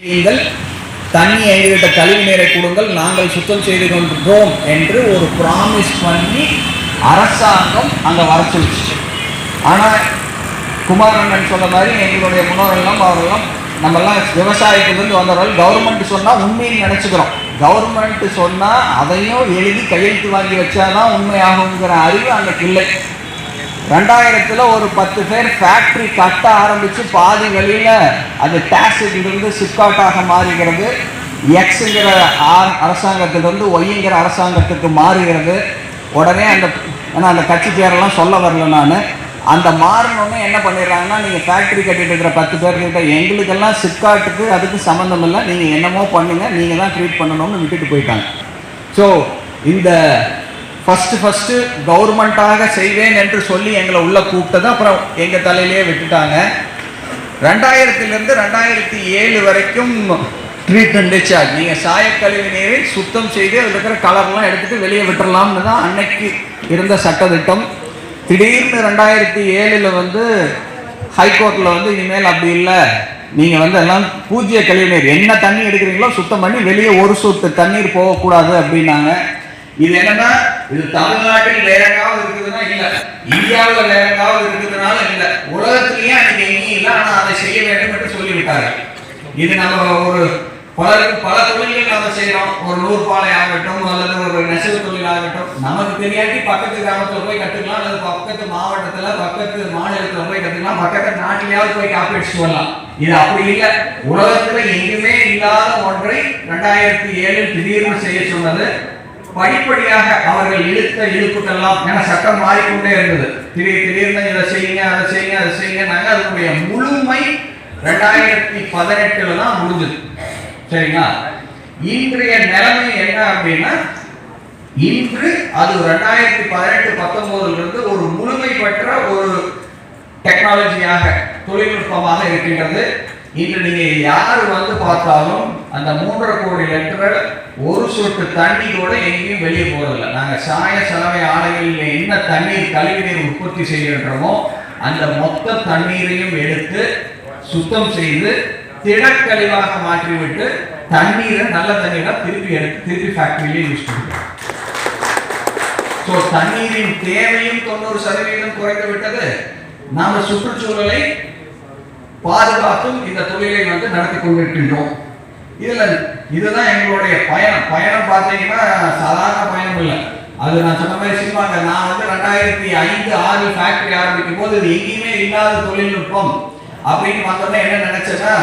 நீங்கள் தண்ணி எங்ககிட்ட கழிவு நீரை கொடுங்கள் நாங்கள் சுத்தம் செய்து கொண்டிருக்கிறோம் என்று ஒரு ப்ராமிஸ் பண்ணி அரசாங்கம் அங்கே வர சொல்லிச்சு. ஆனால் குமாரண்ணன் சொன்ன மாதிரி எங்களுடைய முன்னோரெல்லாம் அவரெல்லாம் நம்மெல்லாம் விவசாயத்துலேருந்து வந்தவர்கள் கவர்மெண்ட் சொன்னால் உண்மைன்னு நினச்சிக்கிறோம். கவர்மெண்ட் சொன்னால் அதையும் எழுதி கையெழுத்து வாங்கி வச்சாதான் உண்மையாகுங்கிற அறிவு அங்கே இல்லை. ரெண்டாயிரத்தில் ஒரு பத்து பேர் ஃபேக்ட்ரி கட்ட ஆரம்பித்து பாதி வழியில் அது டாக்ஸிலிருந்து சிப்காட்டாக மாறுகிறது. எக்ஸுங்கிற அரசாங்கத்திலிருந்து ஒய்ங்கிற அரசாங்கத்துக்கு மாறுகிறது. உடனே அந்த ஏன்னா அந்த கட்சி பேரெல்லாம் சொல்ல வரல நான். அந்த மாறினோடனே என்ன பண்ணிடுறாங்கன்னா நீங்கள் ஃபேக்ட்ரி கட்டிட்டு இருக்கிற பத்து பேர்கிட்ட எங்களுக்கெல்லாம் சிப்காட்டுக்கு அதுக்கு சம்மந்தம் இல்லை. நீங்கள் என்னமோ பண்ணுங்கள் நீங்கள் தான் ட்ரீட் பண்ணணும்னு விட்டுட்டு போயிட்டாங்க. ஸோ இந்த ஃபஸ்ட்டு ஃபஸ்ட்டு கவர்மெண்ட்டாக செய்வேன் என்று சொல்லி எங்களை உள்ளே கூப்பிட்டது அப்புறம் எங்கள் தலையிலே விட்டுட்டாங்க. ரெண்டாயிரத்துலேருந்து ரெண்டாயிரத்தி ஏழு வரைக்கும் ட்ரீட்மெண்ட் டிஸ்சார்ஜ் நீங்கள் சாயக்கழிவு நீரை சுத்தம் செய்து அதில் இருக்கிற கலர்லாம் எடுத்துகிட்டு வெளியே விட்டுறலாம்னு தான் அன்னைக்கு இருந்த சட்டத்திட்டம். திடீர்னு ரெண்டாயிரத்தி ஏழில் வந்து ஹைகோர்ட்டில் வந்து இனிமேல் அப்படி இல்லை. நீங்கள் வந்து எல்லாம் பூஜ்ய கழிவு நீர் என்ன தண்ணி எடுக்கிறீங்களோ சுத்தம் பண்ணி வெளியே ஒரு சொட்டு தண்ணீர் போகக்கூடாது அப்படின்னாங்க. இது என்னன்னா இது தமிழ்நாட்டில் வேற எங்காவது இருக்குதுன்னா இல்ல. இந்தியாவில் வேற எங்காவது இருக்குதுனால இல்ல. உலகத்திலேயே அன்னைக்கு எங்கேயும் இல்லை. ஆனா அதை செய்ய வேண்டும் என்று சொல்லிவிட்டாங்க இது நம்ம ஒரு பலருக்கு பல தொழில்கள் நம்ம செய்யறோம் ஒரு நூற்பாலை ஆகட்டும் அல்லது ஒரு நெசவு தொழில் ஆகட்டும். நமக்கு தெரியாட்டி பக்கத்து கிராமத்துல போய் கத்துக்கலாம் அல்லது பக்கத்து மாவட்டத்துல பக்கத்து மாநிலத்துல போய் கத்துக்கலாம். பக்கத்து நாட்டிலேயாவது போய் காப்பி அடிச்சுட்டு வரலாம். இது அப்படி இல்லை. உலகத்துல எங்குமே இல்லாத ஒன்றை ரெண்டாயிரத்தி ஏழில் திடீர்னு செய்ய சொன்னது படிப்படியாக அவர்கள் இழுத்த இழுப்புக்கெல்லாம் என சட்டம் மாறிக்கொண்டே இருந்தது. திடீர் திடீர்னு இதை செய்யுங்க அதை செய்யுங்க அதை செய்யுங்க நாங்கள் அதனுடைய முழுமை ரெண்டாயிரத்தி பதினெட்டுல தான் முடிஞ்சது. சரிங்களா? இன்றைய நிலைமை என்ன அப்படின்னா இன்று அது ரெண்டாயிரத்தி பதினெட்டு பத்தொன்பதுல இருந்து ஒரு முழுமை பெற்ற ஒரு டெக்னாலஜியாக தொழில்நுட்பமாக இருக்கின்றது. இன்று நீங்க யார் வந்து பார்த்தாலும் அந்த மூன்றரை கோடி லிட்டர் ஒரு சொட்டு தண்ணி கூட எங்கேயும் வெளியே போறதில்லை. நாங்கள் சாய சலவை ஆலைகளில் என்ன தண்ணீர் கழிவுநீர் உற்பத்தி செய்கின்றோமோ அந்த மொத்த தண்ணீரையும் எடுத்து சுத்தம் செய்து திடக்கழிவாக மாற்றிவிட்டு தண்ணீரை நல்ல தண்ணீரை திருப்பி எடுத்து திருப்பி ஃபேக்டரியிலே யூஸ் பண்ணுறோம் ஸோ தண்ணீரின் தேவையும் தொண்ணூறு சதவீதம் குறைந்து விட்டது. நாம சுற்றுச்சூழலை பாதுகாத்தும் இந்த தொழிலை வந்து நடத்தி கொண்டிருக்கின்றோம். இதில் இதுதான் எங்களுடைய பயணம். பயணம் பார்த்தீங்கன்னா சாதாரண பயணம் இல்லை. அது நான் சொன்ன மாதிரி சினிமாங்க. நான் வந்து ரெண்டாயிரத்தி ஐந்து ஆறு ஃபேக்டரி ஆரம்பிக்கும் போது இது எங்கேயுமே இல்லாத தொழில்நுட்பம் அப்படின்னு பார்த்தோம்னா என்ன நினைச்சேன்னா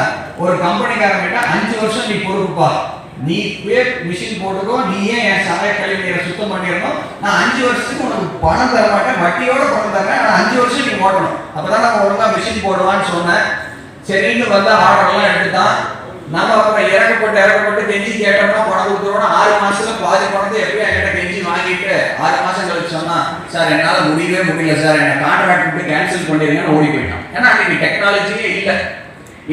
ஒரு கம்பெனிக்காரன் கிட்ட அஞ்சு வருஷம் நீ பொறுப்புப்பா. நீ மிஷின் போட்டுக்கோ. நீ ஏன் என் சாய கழிவு சுத்தம் பண்ணிடணும்? நான் அஞ்சு வருஷத்துக்கு உனக்கு பணம் தர மாட்டேன் வட்டியோட பணம் தரேன். ஆனால் அஞ்சு வருஷம் நீ ஓட்டணும். அப்பதான் நான் ஒழுங்காக மிஷின் போடுவான்னு சொன்னேன். சரின்னு வந்து ஆர்டர்லாம் எடுத்துட்டான் நம்ம அப்புறம் இறக்கப்பட்டு இறக்கப்பட்டு கெஞ்சி கேட்டோம்னா பணம் கொடுத்துருவோம் ஆறு மாசத்துல பாதி பணத்தை எப்படியும் என்கிட்ட கெஞ்சி வாங்கிட்டு ஆறு மாசம் கழிச்சு சொன்னா சார் என்னால முடியவே முடியல சார். என்ன கான்ட்ராக்ட் விட்டு கேன்சல் பண்ணிருங்கன்னு ஓடி போயிட்டான். ஏன்னா அன்னைக்கு டெக்னாலஜியே இல்லை.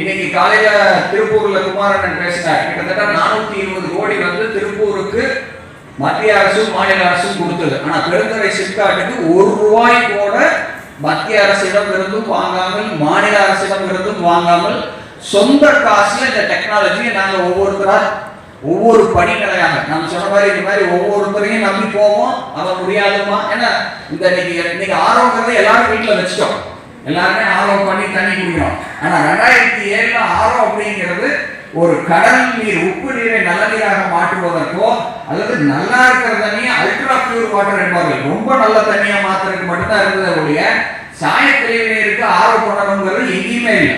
இன்னைக்கு காலையில திருப்பூர்ல குமாரண்ணன் பேசினார். கிட்டத்தட்ட நானூத்தி இருபது கோடி வந்து திருப்பூருக்கு மத்திய அரசும் மாநில அரசும் கொடுத்தது. ஆனா பெருந்துறை சிப்காட்டுக்கு ஒரு ரூபாய் கூட மத்திய அரசிடம் இருந்தும் வாங்காமல் மாநில அரசிடம் இருந்தும் வாங்காமல் சொந்த காசுல இந்த டெக்னாலஜியை நாங்கள் ஒவ்வொருத்தரா ஒவ்வொரு படிநிலையாக நம்ம சொன்ன மாதிரி இந்த மாதிரி ஒவ்வொருத்தரையும் நம்பி போவோம். அவன் முடியாதுமா ஏன்னா இந்த இன்னைக்கு இன்னைக்கு ஆரோங்கிறத எல்லாரும் வீட்டில் வச்சுட்டோம். எல்லாருமே ஆர்வம் பண்ணி தண்ணி குடிக்கிறோம். ஆனால் ரெண்டாயிரத்தி ஏழுல ஆர்வம் அப்படிங்கிறது ஒரு கடல் நீர் உப்பு நீரை நல்ல நீராக மாற்றுவதற்கோ அல்லது நல்லா இருக்கிற தண்ணியை அல்ட்ரா பியூர் வாட்டர் என்பார்கள் ரொம்ப நல்ல தண்ணியை மாத்துறதுக்கு மட்டும்தான் இருந்ததை ஒழிய சாய நீருக்கு ஆர்வம் பண்ணணுங்கிறது எங்கேயுமே இல்லை.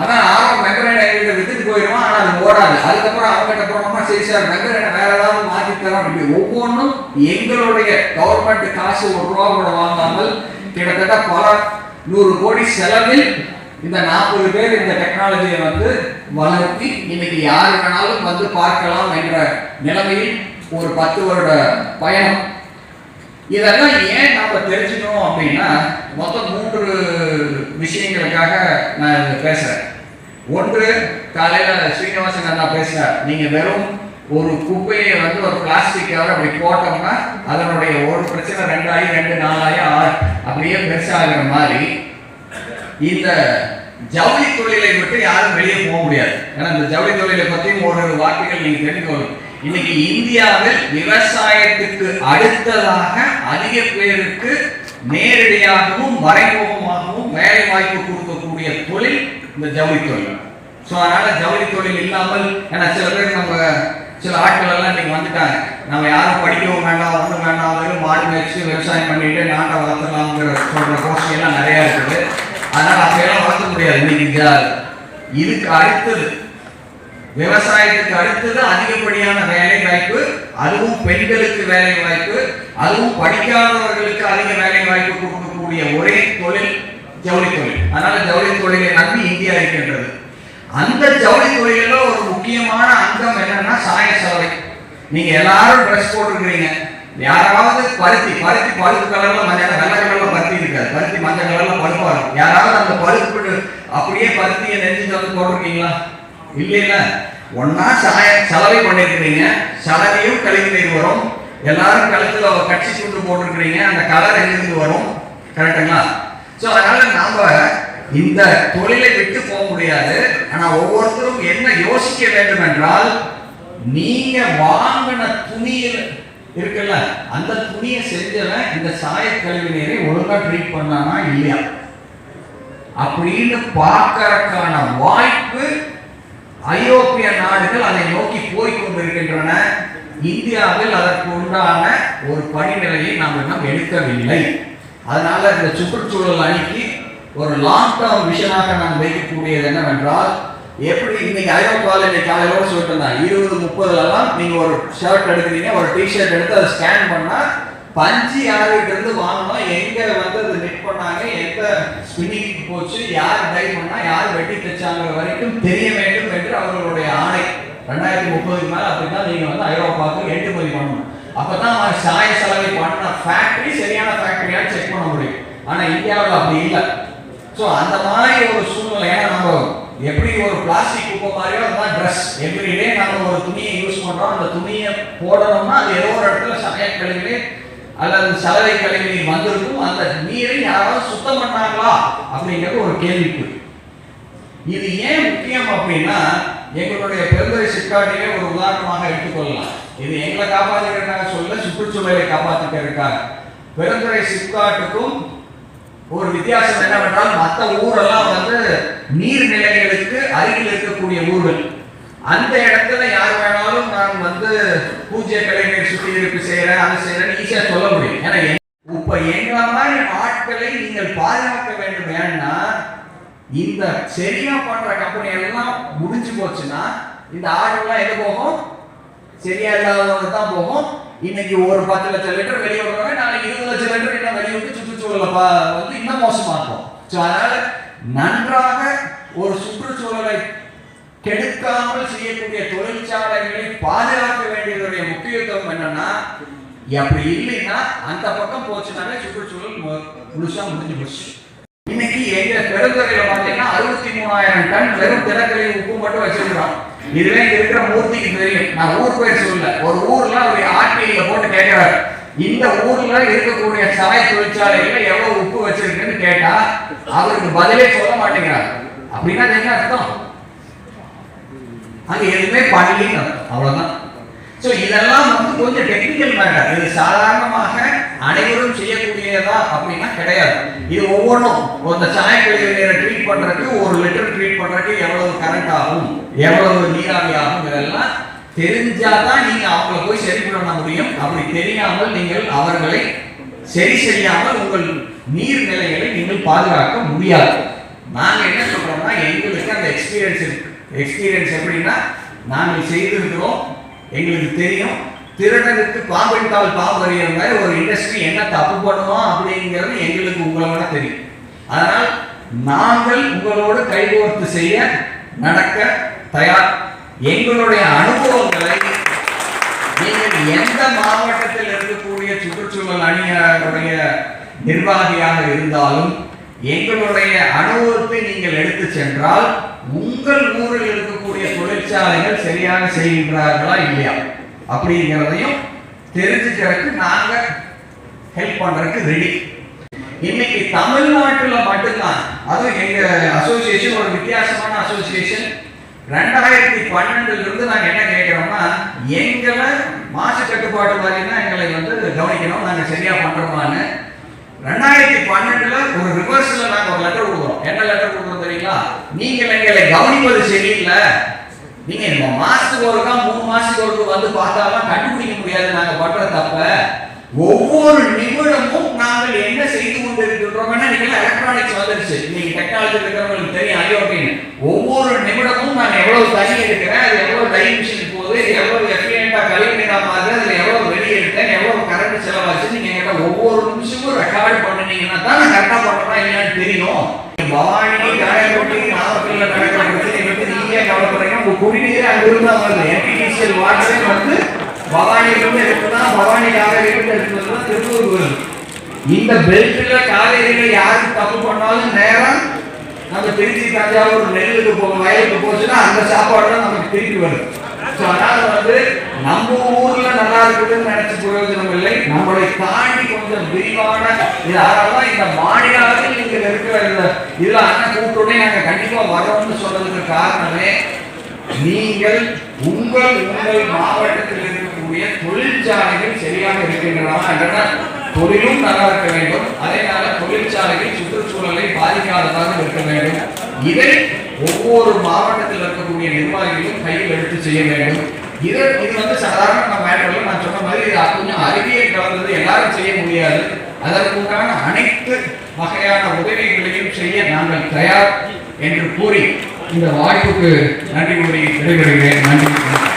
அதான் ஆர்வம் வெங்கரேட எங்கிட்ட வித்துட்டு போயிடுவான் ஆனால் அது ஓடாது. அதுக்கப்புறம் அவங்ககிட்ட போனோம்னா சரி சார் வெங்கரேட வேற ஏதாவது மாற்றி தரோம் இப்படி ஒவ்வொன்றும் எங்களுடைய கவர்மெண்ட் காசு ஒரு ரூபா கூட வாங்காமல் கிட்டத்தட்ட பல நூறு கோடி செலவில் இந்த நாற்பது பேர் இந்த டெக்னாலஜியை வந்து வளர்த்தி இன்னைக்கு யார் வேணாலும் வந்து பார்க்கலாம் என்ற நிலைமையில் ஒரு பத்து வருட பயணம். இதெல்லாம் ஏன் நம்ம தெரிஞ்சுக்கணும் அப்படின்னா மொத்தம் மூன்று விஷயங்களுக்காக நான் பேசுகிறேன் ஒன்று காலையில் ஸ்ரீனிவாசன் அண்ணா பேசுகிறார் நீங்கள் வெறும் ஒரு குப்பையை வந்து ஒரு பிளாஸ்டிக் கவர் அப்படி போட்டோம்னா அதனுடைய ஒரு பிரச்சனை ரெண்டாயி ரெண்டு நாலாயி ஆறு. அப்படியே பெருசாகிற மாதிரி இந்த ஜவுளி தொழிலை விட்டு யாரும் வெளியே போக முடியாது. ஏன்னா இந்த ஜவுளி தொழிலை பற்றியும் ஒரு வார்த்தைகள் நீங்கள் தெரிஞ்சுக்கணும் இன்னைக்கு இந்தியாவில் விவசாயத்துக்கு அடுத்ததாக அதிக பேருக்கு நேரடியாகவும் மறைமுகமாகவும் வேலை வாய்ப்பு கொடுக்கக்கூடிய தொழில் இந்த ஜவுளி தொழில். ஸோ அதனால ஜவுளி தொழில் இல்லாமல் ஏன்னா சில பேர் நம்ம சில ஆட்கள் எல்லாம் இன்னைக்கு வந்துட்டாங்க. நம்ம யாரும் படிக்கவும் வேண்டாம் ஒன்றும் வேண்டாம் வெறும் மாடு மேய்ச்சி விவசாயம் பண்ணிட்டு நாட்டை வளர்த்தலாம்ங்கிற சொல்ற கோஷம் எல்லாம் நிறைய இருக்குது. அதனால அப்படியெல்லாம் வளர்த்த முடியாது இன்னைக்கு இதுக்கு அடுத்தது விவசாயத்துக்கு அடுத்தது அதிகப்படியான வேலை வாய்ப்பு அதுவும் பெண்களுக்கு வேலை வாய்ப்பு அதுவும் படிக்காதவர்களுக்கு அதிக வேலை வாய்ப்பு கொடுக்கக்கூடிய ஒரே தொழில் ஜவுளி தொழில். அதனால ஜவுளி தொழிலை நம்பி இந்தியா இருக்கின்றது. அந்த ஜவுளி தொழிலில் ஒரு முக்கியமான அங்கம் என்னன்னா சாய சலவை நீங்க எல்லாரும் ட்ரெஸ் போட்டுருக்கிறீங்க. யாராவது பருத்தி பருத்தி பழுப்பு கலர்ல மஞ்சள் வெள்ளை கலர்ல பருத்தி இருக்காது. பருத்தி மஞ்சள் கலர்ல பழுப்பா இருக்கும். யாராவது அந்த பருப்பு அப்படியே பருத்தியை நெஞ்சு தந்து போட்டிருக்கீங்களா? இல்லைல்ல ஒன்னா சாய சலவை பண்ணிருக்கிறீங்க சலவையும் கழிவு நீர் வரும். எல்லாரும் கழுத்துல கட்சி சுண்டு போட்டிருக்கிறீங்க அந்த கலர் எங்கிருந்து வரும்? கரெக்டுங்களா? ஸோ அதனால நாம இந்த தொழிலை விட்டு போக முடியாது. ஆனா ஒவ்வொருத்தரும் என்ன யோசிக்க வேண்டும் என்றால் நீங்க வாங்கின துணியில் இருக்குல்ல அந்த துணியை செஞ்சவன் இந்த சாய கழிவு நீரை ஒழுங்கா ட்ரீட் பண்ணானா இல்லையா? அப்படின்னு பார்க்கறதுக்கான வாய்ப்பு ஐரோப்பிய நாடுகள் அதை நோக்கி போய் கொண்டிருக்கின்றன. இந்தியாவில் அதற்கு உண்டான ஒரு படிநிலையை நாம் இன்னும் எடுக்கவில்லை. அதனால இந்த சுற்றுச்சூழல் அணிக்கு ஒரு லாங் டேர்ம் விஷனாக நாம் வைக்கக்கூடியது என்னவென்றால் எப்படி இன்னைக்கு ஐரோப்பாவில் இன்னைக்கு காலையிலோட சொல்லிட்டு இருந்தாங்க இருபது முப்பதுலலாம் நீங்க ஒரு ஷர்ட் எடுக்கிறீங்க ஒரு டிஷர்ட் எடுத்து அதை ஸ்கேன் பண்ணா பஞ்சு யார்கிட்ட இருந்து வாங்கணும்? எங்க வந்து அது நெட் பண்ணாங்க எந்த ஸ்பின்னிங் போச்சு? யார் டை பண்ணா? யார் வெட்டி தைச்சாங்க வரைக்கும் தெரிய வேண்டும் என்று அவர்களுடைய ஆணை. ரெண்டாயிரத்தி முப்பதுக்கு மேல அப்படின்னா நீங்க வந்து ஐரோப்பாவுக்கு ஏற்றுமதி பண்ணணும் அப்பதான் அவன் சாய செலவை பண்ண ஃபேக்டரி சரியான ஃபேக்டரியா செக் பண்ண முடியும். ஆனா இந்தியாவில் அப்படி இல்லை. ஸோ அந்த மாதிரி ஒரு சூழ்நிலை ஏன்னா நம்ம எப்படி ஒரு பிளாஸ்டிக் குப்பை மாதிரியோ அதுதான் ட்ரெஸ் எவ்ரிடே நம்ம ஒரு துணியை யூஸ் பண்றோம். அந்த துணியை போடணும்னா அது ஏதோ ஒரு இடத்துல சமையல் கழிவுலேயே அல்லது சலவை கழிவு நீர் வந்திருக்கும் அந்த நீரை யாராவது சுத்தம் பண்ணாங்களா அப்படிங்கிறது ஒரு கேள்விக்குறி. இது ஏன் முக்கியம் அப்படின்னா எங்களுடைய பெருந்துறை சிற்காட்டிலே ஒரு உதாரணமாக எடுத்துக்கொள்ளலாம். இது எங்களை காப்பாற்றிக்கிறதுக்காக சொல்ல சுற்றுச்சூழலை காப்பாற்றிக்கிறதுக்காக பெருந்துறை சிற்காட்டுக்கும் ஒரு வித்தியாசம் என்னவென்றால் மற்ற ஊரெல்லாம் வந்து நீர்நிலைகளுக்கு அருகில் இருக்கக்கூடிய ஊர்கள். அந்த இடத்துல யார் வேணாலும் நான் வந்து பூஜை கலைஞர் சுத்திகரிப்பு செய்யறேன் அது செய்யறேன் ஈஸியா சொல்ல முடியும். ஏன்னா இப்ப எங்களை மாதிரி ஆட்களை நீங்கள் பாதுகாக்க வேண்டும். ஏன்னா இந்த சரியா பண்ற கம்பெனி எல்லாம் முடிஞ்சு போச்சுன்னா இந்த ஆர்டர்லாம் எது போகும்? சரியா இல்லாதவங்க தான் போகும். இன்னைக்கு ஒரு பத்து லட்சம் லிட்டர் வெளியே விடுறாங்க நாளைக்கு இருபது லட்சம் லிட்டர் இன்னும் வெளியே விட்டு சுற்றுச்சூழலை வந்து இன்னும் மோசமாக இருக்கும். ஸோ அதனால நன்றாக ஒரு சுற்றுச்சூழலை கெடுக்காமல் செய்யக்கூடிய தொழிற்சாலைகளை பாதுகாக்க வேண்டியதுடைய முக்கியத்துவம் என்னன்னா அப்படி இல்லைன்னா அந்த பக்கம் போச்சுனாலே சுற்றுச்சூழல் முழுசா முடிஞ்சு போச்சு. இன்னைக்கு எங்க பெருந்துறையில பாத்தீங்கன்னா அறுபத்தி மூணாயிரம் டன் வெறும் தினக்கழிவு உப்பு மட்டும் வச்சிருக்கிறோம். இதுவே இருக்கிற மூர்த்திக்கு தெரியும் நான் ஊர் பேர் சொல்லல. ஒரு ஊர்ல ஒரு ஆர்டிஐல போட்டு கேட்கிறாரு. இந்த ஊர்ல இருக்கக்கூடிய சாய தொழிற்சாலைகள்ல எவ்வளவு உப்பு வச்சிருக்குன்னு கேட்டா அவருக்கு பதிலே சொல்ல மாட்டேங்கிறார். அப்படின்னா என்ன அர்த்தம்? அங்கே எதுவுமே பண்ணலன்னு அவ்வளோதான் ஸோ இதெல்லாம் வந்து கொஞ்சம் டெக்னிக்கல் மேட்டர் இது சாதாரணமாக அனைவரும் செய்யக்கூடியதா அப்படின்னா கிடையாது. இது ஒவ்வொன்றும். ஒரு சாயக்கழிவு நீரை ட்ரீட் பண்ணுறதுக்கு ஒரு லிட்டர் ட்ரீட் பண்ணுறதுக்கு எவ்வளவு கரண்ட் ஆகும் எவ்வளவு நீராவி ஆகும் இதெல்லாம் தெரிஞ்சால் தான் நீங்கள் அவங்கள போய் சரி பண்ண முடியும். அப்படி தெரியாமல் நீங்கள் அவர்களை சரி செய்யாமல் உங்கள் நீர்நிலைகளை நீங்கள் பாதுகாக்க முடியாது. நாங்கள் என்ன சொல்கிறோம்னா எங்களுக்கு அந்த எக்ஸ்பீரியன்ஸ் இருக்கு. எக்ஸ்பீரியன்ஸ் எப்படின்னா நாங்கள் செய்திருக்கிறோம் எங்களுக்கு தெரியும் திருடனுக்கு பாம்பின் பாம்பு அறிகிற மாதிரி ஒரு இண்டஸ்ட்ரி என்ன தப்பு பண்ணுவோம் அப்படிங்கிறது எங்களுக்கு உங்களோட தெரியும். அதனால் நாங்கள் உங்களோடு கைகோர்த்து செய்ய நடக்க தயார். எங்களுடைய அனுபவங்களை நீங்கள் எந்த மாவட்டத்தில் இருக்கக்கூடிய சுற்றுச்சூழல் அணியினுடைய நிர்வாகியாக இருந்தாலும் எங்களுடைய அனுபவத்தை நீங்கள் எடுத்து சென்றால் உங்கள் ஊரில் இருக்கக்கூடிய தொழிற்சாலைகள் சரியாக செய்கின்றார்களா இல்லையா? அப்படிங்கிறதையும் தெரிஞ்சுக்கிறதுக்கு நாங்க ஹெல்ப் பண்றதுக்கு ரெடி இன்னைக்கு தமிழ்நாட்டுல மட்டும்தான் அதுவும் எங்க அசோசியேஷன் ஒரு வித்தியாசமான அசோசியேஷன் ரெண்டாயிரத்தி பன்னெண்டுல இருந்து நாங்க என்ன கேட்கிறோம்னா எங்களை மாசு கட்டுப்பாட்டு வாரியம் தான் எங்களை வந்து கவனிக்கணும் நாங்க சரியா பண்றோமான்னு. ரெண்டாயிரத்தி பன்னெண்டுல ஒரு ரிவர்ஸ்ல நாங்க ஒரு லெட்டர் கொடுக்குறோம். என்ன லெட்டர் கொடுக்குறோம் தெரியுங்களா? நீங்கள் எங்களை கவனிப்பது சரியில்லை. நீங்க இந்த மாசத்துக்கு ஒருக்கா மூணு மாசத்துக்கு ஒருக்கா வந்து பார்த்தாலும் கண்டுபிடிக்க முடியாது. நாங்க பண்ற தப்ப. ஒவ்வொரு நிமிடமும் நாங்கள் என்ன செய்து கொண்டிருக்கின்றோம் நீங்க எலக்ட்ரானிக்ஸ் வந்துருச்சு. நீங்க டெக்னாலஜி இருக்கிறவங்களுக்கு தெரியும். அப்படின்னு. ஒவ்வொரு நிமிடமும் நான் எவ்வளவு தண்ணி எடுக்கிறேன் அது எவ்வளவு டைம் மிஷின் போகுது எவ்வளவு எஃபியண்டா கழிவு நீரா மாறுது அதுல எவ்வளவு வெளியே எடுத்தேன் எவ்வளவு கரண்ட் செலவாச்சு. நீங்க என்கிட்ட ஒவ்வொரு ரெக்கவர் பண்ணிட்டீங்கன்னா பண்ணுனீங்கன்னா தான் நான் கரெக்டா இல்லைன்னு தெரியும். பவானி காயப்பட்டி நாமக்கல்ல நடக்கிற பிரச்சனை பத்தி நீங்க கவலைப்படுறீங்க. உங்க குடிநீர் அங்கே இருந்தால் வருது என்டிசிஎல் வாட்டரே வந்து பவானியிலிருந்து எடுத்துனா பவானி காவேரியிலிருந்து எடுத்துனா திருப்பூர் வருது இந்த பெல்ட்ல காவேரியில யாரு தப்பு பண்ணாலும் நேரம் நம்ம திருச்சி தஞ்சாவூர் நெல்லுக்கு போக வயலுக்கு போச்சுன்னா அந்த சாப்பாடு தான் நமக்கு திருப்பி வருது அதனால வந்து நம்ம ஊர்ல நல்லா இருக்குதுன்னு நினைச்சு பிரயோஜனம் இல்லை நம்மளை தாண்டி கொஞ்சம் விரிவான இது இந்த மாநில அளவில் இங்க இருக்கிற இந்த இதுல அண்ணன் கூப்பிட்டோடனே நாங்க கண்டிப்பா வரோம்னு சொல்றதுக்கு காரணமே நீங்கள் உங்கள் உங்கள் மாவட்டத்தில் இருக்கக்கூடிய தொழிற்சாலைகள் சரியாக இருக்கின்றன தொழிலும் நல்லா இருக்க வேண்டும். அதே நேரம் தொழிற்சாலைகள் சுற்றுச்சூழலை பாதிக்காததாக இருக்க வேண்டும். இதை ஒவ்வொரு மாவட்டத்தில் இருக்கக்கூடிய நிர்வாகிகளும் கையில் எடுத்து செய்ய வேண்டும். இது இது வந்து சாதாரண நம்ம மேட்டர்ல நான் சொன்ன மாதிரி இது கொஞ்சம் அறிவியல் கலந்தது எல்லாரும் செய்ய முடியாது. அதற்குண்டான அனைத்து வகையான உதவிகளையும் செய்ய நாங்கள் தயார் என்று கூறி இந்த வாய்ப்புக்கு நன்றி கூறி விடைபெறுகிறேன். நன்றி.